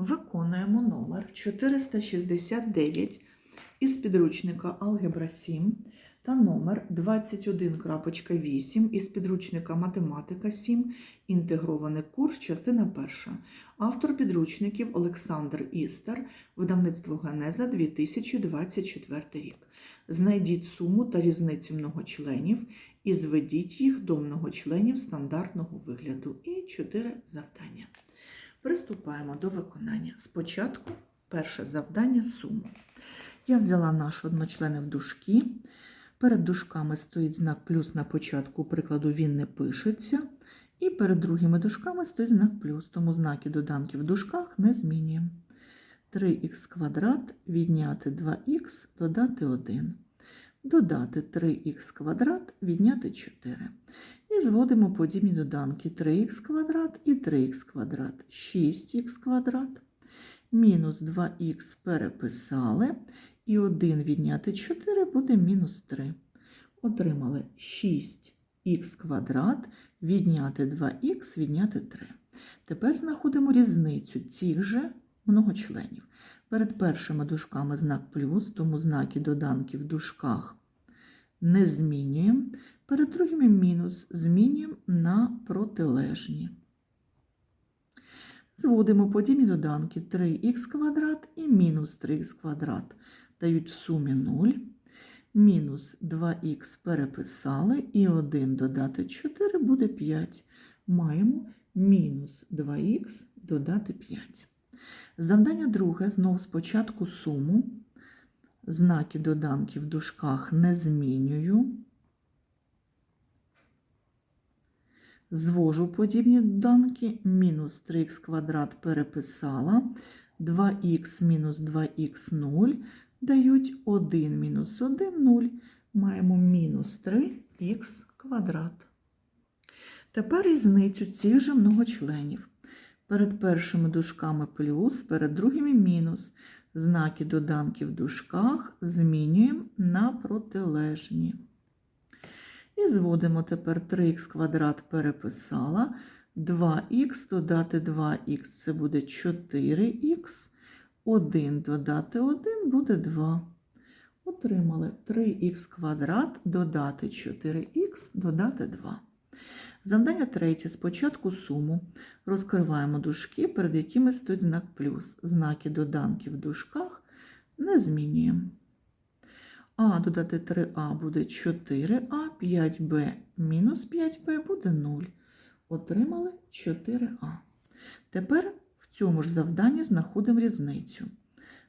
Виконуємо номер 469 із підручника Алгебра 7 та номер 21.8 із підручника Математика 7. Інтегрований курс, частина перша. Автор підручників Олександр Істер, видавництво Генеза 2024 рік. Знайдіть суму та різницю многочленів і зведіть їх до многочленів стандартного вигляду. І чотири завдання. Приступаємо до виконання. Спочатку перше завдання сума. Я взяла наш одночлени в дужки. Перед дужками стоїть знак плюс на початку прикладу він не пишеться. І перед другими дужками стоїть знак плюс, тому знаки доданки в дужках не змінюємо. 3х квадрат відняти 2х, додати 1. Додати 3х квадрат, відняти 4. І зводимо подібні доданки 3х квадрат і 3х квадрат, 6х квадрат, мінус 2х переписали, і 1 відняти 4 буде мінус 3. Отримали 6х квадрат, відняти 2х, відняти 3. Тепер знаходимо різницю цих же многочленів. Перед першими дужками знак плюс, тому знаки доданки в дужках не змінюємо. Перед другими мінус змінюємо на протилежні. Зводимо подібні доданки 3х квадрат і мінус 3х квадрат. Дають в сумі 0. Мінус 2х переписали і 1 додати 4 буде 5. Маємо мінус 2х додати 5. Завдання друге. Знову спочатку суму. Знаки доданки в дужках не змінюю. Звожу подібні доданки. Мінус 3х квадрат переписала. 2х мінус 2х 0 дають 1 мінус 1 0. Маємо мінус 3х квадрат. Тепер різницю цих же многочленів. Перед першими дужками плюс, перед другими мінус. Знаки доданки в дужках змінюємо на протилежні. І зводимо тепер 3х квадрат переписала. 2х додати 2х це буде 4х. 1 додати 1 буде 2. Отримали 3х квадрат додати 4х додати 2. Завдання третє. Спочатку суму. Розкриваємо дужки, перед якими стоїть знак плюс. Знаки доданки в дужках не змінюємо. А додати 3а буде 4а, 5b мінус 5b буде 0. Отримали 4а. Тепер в цьому ж завданні знаходимо різницю.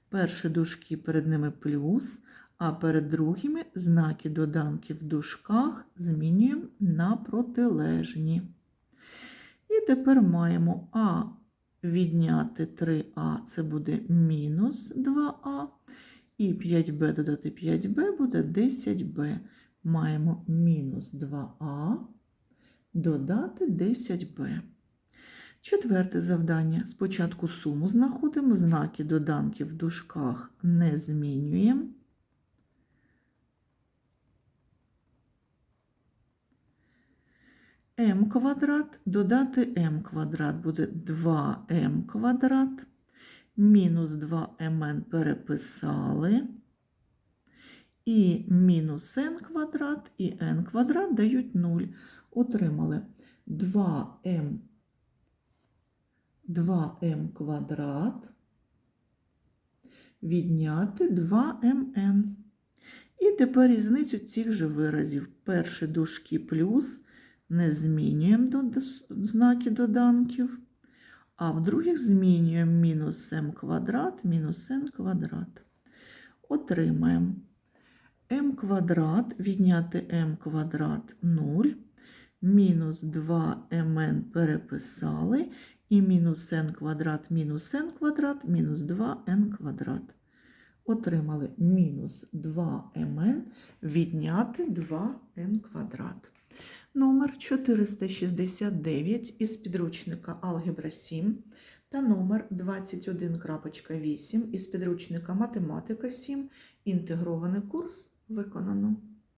Перші дужки перед ними плюс, а перед другими знаки доданки в дужках змінюємо на протилежні. І тепер маємо А відняти 3а, це буде мінус 2а. І 5b додати 5b буде 10b. Маємо мінус 2а додати 10b. Четверте завдання. Спочатку суму знаходимо, знаки доданки в дужках не змінюємо. M квадрат додати m квадрат буде 2m квадрат. Мінус 2mn переписали. І мінус n квадрат і n квадрат дають 0. Отримали 2m 2m квадрат відняти 2mn. І тепер різницю цих же виразів. Перші дужки плюс не змінюємо знаки доданків, а в других змінюємо мінус m квадрат, мінус n квадрат. Отримаємо m квадрат відняти m квадрат 0, мінус 2mn переписали, і мінус n квадрат мінус n квадрат мінус 2n квадрат. Отримали мінус 2mn відняти 2n квадрат. Номер 469 із підручника Алгебра 7 та номер 21.8 із підручника Математика 7. Інтегрований курс виконано.